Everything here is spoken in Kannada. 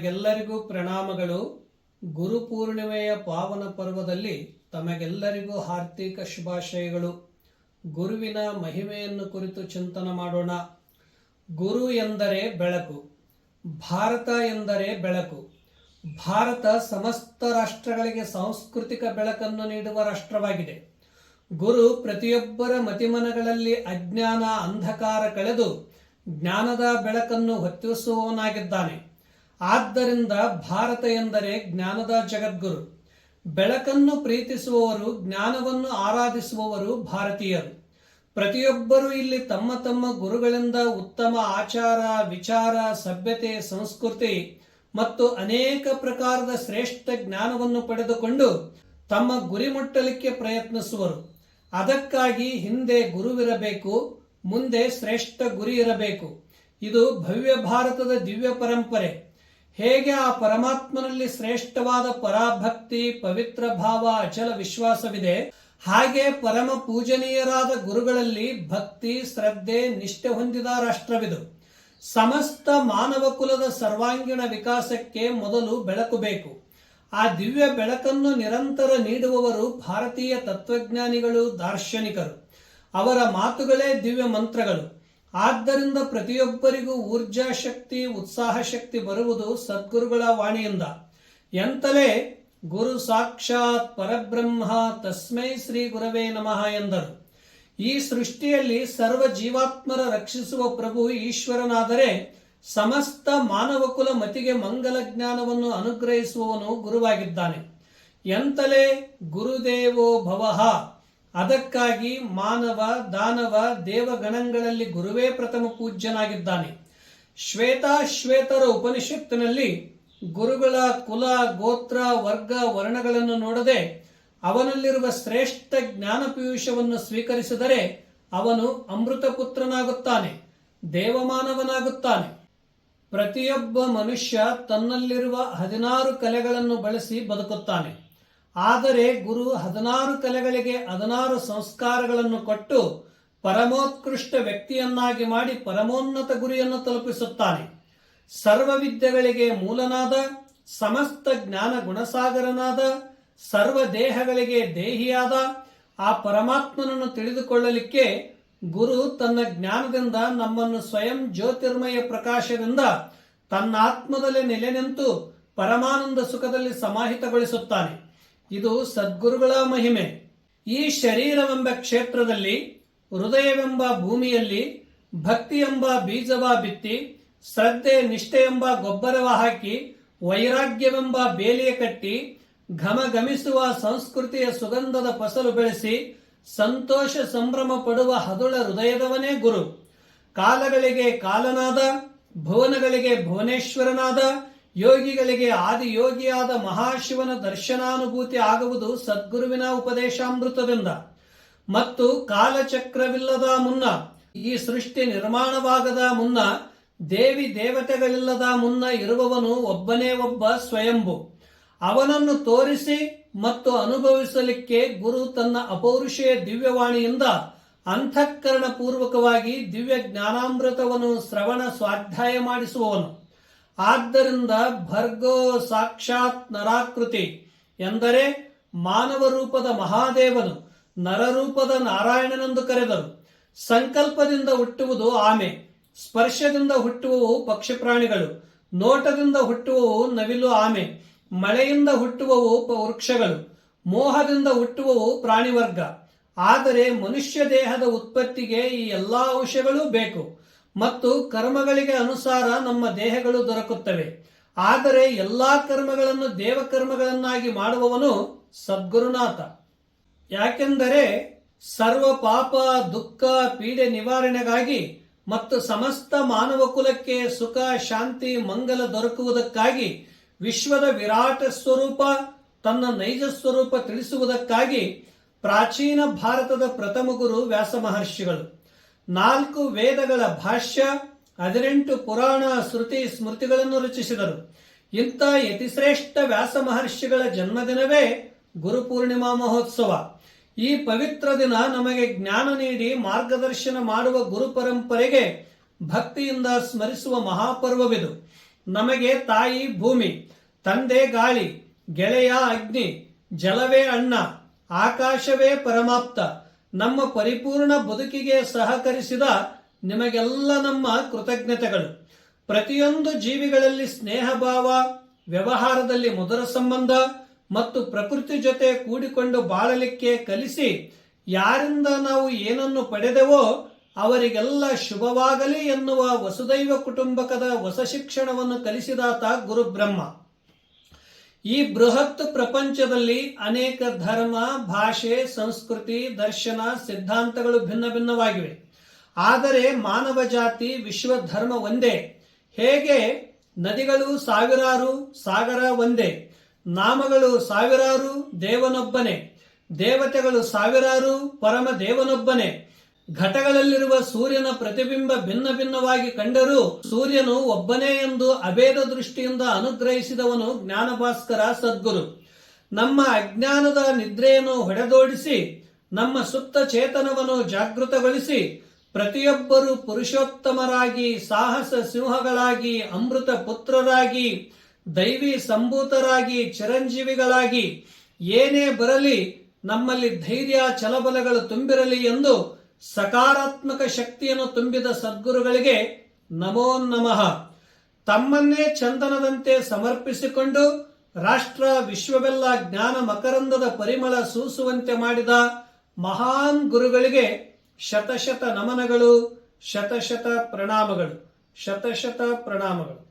ತಮಗೆಲ್ಲರಿಗೂ ಪ್ರಣಾಮಗಳು. ಗುರು ಪೂರ್ಣಿಮೆಯ ಪಾವನ ಪರ್ವದಲ್ಲಿ ತಮಗೆಲ್ಲರಿಗೂ ಹಾರ್ದಿಕ ಶುಭಾಶಯಗಳು. ಗುರುವಿನ ಮಹಿಮೆಯನ್ನು ಕುರಿತು ಚಿಂತನ ಮಾಡೋಣ. ಗುರು ಎಂದರೆ ಬೆಳಕು, ಭಾರತ ಎಂದರೆ ಬೆಳಕು. ಭಾರತ ಸಮಸ್ತ ರಾಷ್ಟ್ರಗಳಿಗೆ ಸಾಂಸ್ಕೃತಿಕ ಬೆಳಕನ್ನು ನೀಡುವ ರಾಷ್ಟ್ರವಾಗಿದೆ. ಗುರು ಪ್ರತಿಯೊಬ್ಬರ ಮತಿಮನಗಳಲ್ಲಿ ಅಜ್ಞಾನ, ಅಂಧಕಾರ ಕಳೆದು ಜ್ಞಾನದ ಬೆಳಕನ್ನು ಹೊತ್ತಿಸುವವನಾಗಿದ್ದಾನೆ. ಆದ್ದರಿಂದ ಭಾರತ ಎಂದರೆ ಜ್ಞಾನದ ಜಗದ್ಗುರು. ಬೆಳಕನ್ನು ಪ್ರೀತಿಸುವವರು, ಜ್ಞಾನವನ್ನು ಆರಾಧಿಸುವವರು ಭಾರತೀಯರು. ಪ್ರತಿಯೊಬ್ಬರೂ ಇಲ್ಲಿ ತಮ್ಮ ತಮ್ಮ ಗುರುಗಳಿಂದ ಉತ್ತಮ ಆಚಾರ, ವಿಚಾರ, ಸಭ್ಯತೆ, ಸಂಸ್ಕೃತಿ ಮತ್ತು ಅನೇಕ ಪ್ರಕಾರದ ಶ್ರೇಷ್ಠ ಜ್ಞಾನವನ್ನು ಪಡೆದುಕೊಂಡು ತಮ್ಮ ಗುರಿ ಮುಟ್ಟಲಿಕ್ಕೆ ಪ್ರಯತ್ನಿಸುವರು. ಅದಕ್ಕಾಗಿ ಹಿಂದೆ ಗುರುವಿರಬೇಕು, ಮುಂದೆ ಶ್ರೇಷ್ಠ ಗುರಿ ಇರಬೇಕು. ಇದು ಭವ್ಯ ಭಾರತದ ದಿವ್ಯ ಪರಂಪರೆ. ಹೇಗೆ ಆ ಪರಮಾತ್ಮನಲ್ಲಿ ಶ್ರೇಷ್ಠವಾದ ಪರಾಭಕ್ತಿ, ಪವಿತ್ರ ಭಾವ, ಅಚಲ ವಿಶ್ವಾಸವಿದೆ, ಹಾಗೆ ಪರಮ ಪೂಜನೀಯರಾದ ಗುರುಗಳಲ್ಲಿ ಭಕ್ತಿ, ಶ್ರದ್ಧೆ, ನಿಷ್ಠೆ ಹೊಂದಿದ ರಾಷ್ಟ್ರವಿದು. ಸಮಸ್ತ ಮಾನವ ಕುಲದ ಸರ್ವಾಂಗೀಣ ವಿಕಾಸಕ್ಕೆ ಮೊದಲು ಬೆಳಕು ಬೇಕು. ಆ ದಿವ್ಯ ಬೆಳಕನ್ನು ನಿರಂತರ ನೀಡುವವರು ಭಾರತೀಯ ತತ್ವಜ್ಞಾನಿಗಳು, ದಾರ್ಶನಿಕರು. ಅವರ ಮಾತುಗಳೇ ದಿವ್ಯ ಮಂತ್ರಗಳು. ಆದ್ದರಿಂದ ಪ್ರತಿಯೊಬ್ಬರಿಗೂ ಊರ್ಜಾ ಶಕ್ತಿ, ಉತ್ಸಾಹ ಶಕ್ತಿ ಬರುವುದು ಸದ್ಗುರುಗಳ ವಾಣಿಯಿಂದ. ಎಂತಲೇ ಗುರು ಸಾಕ್ಷಾತ್ ಪರಬ್ರಹ್ಮ ತಸ್ಮೈ ಶ್ರೀ ಗುರವೇ ನಮಃ ಎಂದರು. ಈ ಸೃಷ್ಟಿಯಲ್ಲಿ ಸರ್ವ ಜೀವಾತ್ಮರ ರಕ್ಷಿಸುವ ಪ್ರಭು ಈಶ್ವರನಾದರೆ ಸಮಸ್ತ ಮಾನವಕುಲ ಮತಿಗೆ ಮಂಗಲ ಜ್ಞಾನವನ್ನು ಅನುಗ್ರಹಿಸುವವನು ಗುರುವಾಗಿದ್ದಾನೆ. ಎಂತಲೇ ಗುರುದೇವೋ ಭವಃ. ಅದಕ್ಕಾಗಿ ಮಾನವ, ದಾನವ, ದೇವಗಣಗಳಲ್ಲಿ ಗುರುವೇ ಪ್ರಥಮ ಪೂಜ್ಯನಾಗಿದ್ದಾನೆ. ಶ್ವೇತಾಶ್ವೇತರ ಉಪನಿಷತ್ತಿನಲ್ಲಿ ಗುರುಗಳ ಕುಲ, ಗೋತ್ರ, ವರ್ಗ, ವರ್ಣಗಳನ್ನು ನೋಡದೆ ಅವನಲ್ಲಿರುವ ಶ್ರೇಷ್ಠ ಜ್ಞಾನ ಪೀಯೂಷವನ್ನು ಸ್ವೀಕರಿಸಿದರೆ ಅವನು ಅಮೃತಪುತ್ರನಾಗುತ್ತಾನೆ ದೇವಮಾನವನಾಗುತ್ತಾನೆ. ಪ್ರತಿಯೊಬ್ಬ ಮನುಷ್ಯ ತನ್ನಲ್ಲಿರುವ ಹದಿನಾರು ಕಲೆಗಳನ್ನು ಬಳಸಿ ಬದುಕುತ್ತಾನೆ. ಆದರೆ ಗುರು ಹದಿನಾರು ಕಲೆಗಳಿಗೆ ಹದಿನಾರು ಸಂಸ್ಕಾರಗಳನ್ನು ಕೊಟ್ಟು ಪರಮೋತ್ಕೃಷ್ಟ ವ್ಯಕ್ತಿಯನ್ನಾಗಿ ಮಾಡಿ ಪರಮೋನ್ನತ ಗುರಿಯನ್ನು ತಲುಪಿಸುತ್ತಾನೆ. ಸರ್ವ ವಿದ್ಯೆಗಳಿಗೆ ಮೂಲನಾದ, ಸಮಸ್ತ ಜ್ಞಾನ ಗುಣಸಾಗರನಾದ, ಸರ್ವ ದೇಹಗಳಿಗೆ ದೇಹಿಯಾದ ಆ ಪರಮಾತ್ಮನನ್ನು ತಿಳಿದುಕೊಳ್ಳಲಿಕ್ಕೆ ಗುರು ತನ್ನ ಜ್ಞಾನದಿಂದ ನಮ್ಮನ್ನು ಸ್ವಯಂ ಜ್ಯೋತಿರ್ಮಯ ಪ್ರಕಾಶದಿಂದ ತನ್ನ ಆತ್ಮದಲ್ಲಿ ನೆಲೆ ನಿಂತು ಪರಮಾನಂದ ಸುಖದಲ್ಲಿ ಸಮಾಹಿತಗೊಳಿಸುತ್ತಾನೆ. ಇದು ಸದ್ಗುರುಗಳ ಮಹಿಮೆ. ಈ ಶರೀರವೆಂಬ ಕ್ಷೇತ್ರದಲ್ಲಿ, ಹೃದಯವೆಂಬ ಭೂಮಿಯಲ್ಲಿ ಭಕ್ತಿ ಎಂಬ ಬೀಜವ ಬಿತ್ತಿ, ಶ್ರದ್ಧೆ ನಿಷ್ಠೆ ಎಂಬ ಗೊಬ್ಬರವ ಹಾಕಿ, ವೈರಾಗ್ಯವೆಂಬ ಬೇಲಿಯ ಕಟ್ಟಿ, ಘಮಘಮಿಸುವ ಸಂಸ್ಕೃತಿಯ ಸುಗಂಧದ ಫಸಲು ಬೆಳೆಸಿ, ಸಂತೋಷ ಸಂಭ್ರಮ ಪಡುವ ಹದುಳ ಹೃದಯದವನೇ ಗುರು. ಕಾಲಗಳಿಗೆ ಕಾಲನಾದ, ಭುವನಗಳಿಗೆ ಭುವನೇಶ್ವರನಾದ ಯೋಗಿಗಳಿಗೆ ಆದಿಯೋಗಿಯಾದ ಮಹಾಶಿವನ ದರ್ಶನಾನುಭೂತಿ ಆಗುವುದು ಸದ್ಗುರುವಿನ ಉಪದೇಶಾಮೃತದಿಂದ. ಮತ್ತು ಕಾಲಚಕ್ರವಿಲ್ಲದ ಮುನ್ನ, ಈ ಸೃಷ್ಟಿ ನಿರ್ಮಾಣವಾಗದ ಮುನ್ನ, ದೇವಿ ದೇವತೆಗಳಿಲ್ಲದ ಮುನ್ನ ಇರುವವನು ಒಬ್ಬನೇ ಒಬ್ಬ ಸ್ವಯಂಭು. ಅವನನ್ನು ತೋರಿಸಿ ಮತ್ತು ಅನುಭವಿಸಲಿಕ್ಕೆ ಗುರು ತನ್ನ ಅಪೌರುಷೆಯ ದಿವ್ಯವಾಣಿಯಿಂದ ಅಂತಃಕರಣ ಪೂರ್ವಕವಾಗಿ ದಿವ್ಯ ಜ್ಞಾನಾಮೃತವನ್ನು ಶ್ರವಣ ಸ್ವಾಧ್ಯಾಯ ಮಾಡಿಸುವವನು. ಆದ್ದರಿಂದ ಭರ್ಗೋ ಸಾಕ್ಷಾತ್ ನರಾಕೃತಿ ಎಂದರೆ ಮಾನವ ರೂಪದ ಮಹಾದೇವನು ನರರೂಪದ ನಾರಾಯಣನೆಂದು ಕರೆದರು. ಸಂಕಲ್ಪದಿಂದ ಹುಟ್ಟುವುದು ಆಮೆ, ಸ್ಪರ್ಶದಿಂದ ಹುಟ್ಟುವವು ಪಕ್ಷಿ ಪ್ರಾಣಿಗಳು ನೋಟದಿಂದ ಹುಟ್ಟುವವು ನವಿಲು ಆಮೆ, ಮಳೆಯಿಂದ ಹುಟ್ಟುವವು ವೃಕ್ಷಗಳು, ಮೋಹದಿಂದ ಹುಟ್ಟುವವು ಪ್ರಾಣಿವರ್ಗ. ಆದರೆ ಮನುಷ್ಯ ದೇಹದ ಉತ್ಪತ್ತಿಗೆ ಈ ಎಲ್ಲಾ ಅಂಶಗಳೂ ಬೇಕು. ಮತ್ತು ಕರ್ಮಗಳಿಗೆ ಅನುಸಾರ ನಮ್ಮ ದೇಹಗಳು ದೊರಕುತ್ತವೆ. ಆದರೆ ಎಲ್ಲಾ ಕರ್ಮಗಳನ್ನು ದೇವಕರ್ಮಗಳನ್ನಾಗಿ ಮಾಡುವವನು ಸದ್ಗುರುನಾಥ. ಯಾಕೆಂದರೆ ಸರ್ವ ಪಾಪ, ದುಃಖ, ಪೀಡೆ ನಿವಾರಣೆಗಾಗಿ ಮತ್ತು ಸಮಸ್ತ ಮಾನವ ಕುಲಕ್ಕೆ ಸುಖ, ಶಾಂತಿ, ಮಂಗಲ ದೊರಕುವುದಕ್ಕಾಗಿ ವಿಶ್ವದ ವಿರಾಟ ಸ್ವರೂಪ, ತನ್ನ ನೈಜ ಸ್ವರೂಪ ತಿಳಿಸುವುದಕ್ಕಾಗಿ ಪ್ರಾಚೀನ ಭಾರತದ ಪ್ರಥಮ ಗುರು ವ್ಯಾಸ ಮಹರ್ಷಿಗಳು ನಾಲ್ಕು ವೇದಗಳ ಭಾಷ್ಯ, ಹದಿನೆಂಟು ಪುರಾಣ ಶ್ರುತಿ ಸ್ಮೃತಿಗಳನ್ನು ರಚಿಸಿದರು. ಇಂಥ ಯತಿಶ್ರೇಷ್ಠ ವ್ಯಾಸ ಮಹರ್ಷಿಗಳ ಜನ್ಮದಿನವೇ ಗುರುಪೂರ್ಣಿಮಾ ಮಹೋತ್ಸವ. ಈ ಪವಿತ್ರ ದಿನ ನಮಗೆ ಜ್ಞಾನ ನೀಡಿ ಮಾರ್ಗದರ್ಶನ ಮಾಡುವ ಗುರು ಪರಂಪರೆಗೆ ಭಕ್ತಿಯಿಂದ ಸ್ಮರಿಸುವ ಮಹಾಪರ್ವವಿದು. ನಮಗೆ ತಾಯಿ ಭೂಮಿ, ತಂದೆ ಗಾಳಿ, ಗೆಳೆಯ ಅಗ್ನಿ, ಜಲವೇ ಅಣ್ಣ, ಆಕಾಶವೇ ಪರಮಾಪ್ತ ನಮ್ಮ ಪರಿಪೂರ್ಣ ಬದುಕಿಗೆ ಸಹಕರಿಸಿದ ನಿಮಗೆಲ್ಲ ನಮ್ಮ ಕೃತಜ್ಞತೆಗಳು. ಪ್ರತಿಯೊಂದು ಜೀವಿಗಳಲ್ಲಿ ಸ್ನೇಹಭಾವ, ವ್ಯವಹಾರದಲ್ಲಿ ಮಧುರ ಸಂಬಂಧ ಮತ್ತು ಪ್ರಕೃತಿ ಜೊತೆ ಕೂಡಿಕೊಂಡು ಬಾಳಲಿಕ್ಕೆ ಕಲಿಸಿ ಯಾರಿಂದ ನಾವು ಏನನ್ನು ಪಡೆದೆವೋ ಅವರಿಗೆಲ್ಲ ಶುಭವಾಗಲಿ ಎನ್ನುವ ವಸುದೈವ ಕುಟುಂಬಕದ ಹೊಸ ಶಿಕ್ಷಣವನ್ನು ಕಲಿಸಿದಾತ ಗುರುಬ್ರಹ್ಮ. ಈ ಬೃಹತ್ ಪ್ರಪಂಚದಲ್ಲಿ ಅನೇಕ ಧರ್ಮ, ಭಾಷೆ, ಸಂಸ್ಕೃತಿ, ದರ್ಶನ, ಸಿದ್ಧಾಂತಗಳು ಭಿನ್ನ ಭಿನ್ನವಾಗಿವೆ. ಆದರೆ ಮಾನವ ಜಾತಿ, ವಿಶ್ವ ಧರ್ಮ ಒಂದೇ. ಹೇಗೆ? ನದಿಗಳು ಸಾವಿರಾರು, ಸಾಗರ ಒಂದೇ. ನಾಮಗಳು ಸಾವಿರಾರು, ದೇವನೊಬ್ಬನೇ. ದೇವತೆಗಳು ಸಾವಿರಾರು, ಪರಮ ದೇವನೊಬ್ಬನೇ. ಘಟಗಳಲ್ಲಿರುವ ಸೂರ್ಯನ ಪ್ರತಿಬಿಂಬ ಭಿನ್ನ ಭಿನ್ನವಾಗಿ ಕಂಡರೂ ಸೂರ್ಯನು ಒಬ್ಬನೇ ಎಂದು ಅಭೇದ ದೃಷ್ಟಿಯಿಂದ ಅನುಗ್ರಹಿಸಿದವನು ಜ್ಞಾನಭಾಸ್ಕರ ಸದ್ಗುರು. ನಮ್ಮ ಅಜ್ಞಾನದ ನಿದ್ರೆಯನ್ನು ಹೊಡೆದೋಡಿಸಿ, ನಮ್ಮ ಸುಪ್ತ ಚೇತನವನ್ನು ಜಾಗೃತಗೊಳಿಸಿ, ಪ್ರತಿಯೊಬ್ಬರು ಪುರುಷೋತ್ತಮರಾಗಿ, ಸಾಹಸ ಸಿಂಹಗಳಾಗಿ, ಅಮೃತ ಪುತ್ರರಾಗಿ, ದೈವಿ ಸಂಭೂತರಾಗಿ, ಚಿರಂಜೀವಿಗಳಾಗಿ, ಏನೇ ಬರಲಿ ನಮ್ಮಲ್ಲಿ ಧೈರ್ಯ ಛಲಬಲಗಳು ತುಂಬಿರಲಿ ಎಂದು ಸಕಾರಾತ್ಮಕ ಶಕ್ತಿಯನ್ನು ತುಂಬಿದ ಸದ್ಗುರುಗಳಿಗೆ ನಮೋ ನಮಃ. ತಮ್ಮನ್ನೇ ಚಂದನದಂತೆ ಸಮರ್ಪಿಸಿಕೊಂಡು ರಾಷ್ಟ್ರ ವಿಶ್ವವೆಲ್ಲ ಜ್ಞಾನ ಮಕರಂದದ ಪರಿಮಳ ಸೂಸುವಂತೆ ಮಾಡಿದ ಮಹಾನ್ ಗುರುಗಳಿಗೆ ಶತಶತ ನಮನಗಳು, ಶತಶತ ಪ್ರಣಾಮಗಳು ಶತಶತ ಪ್ರಣಾಮಗಳು.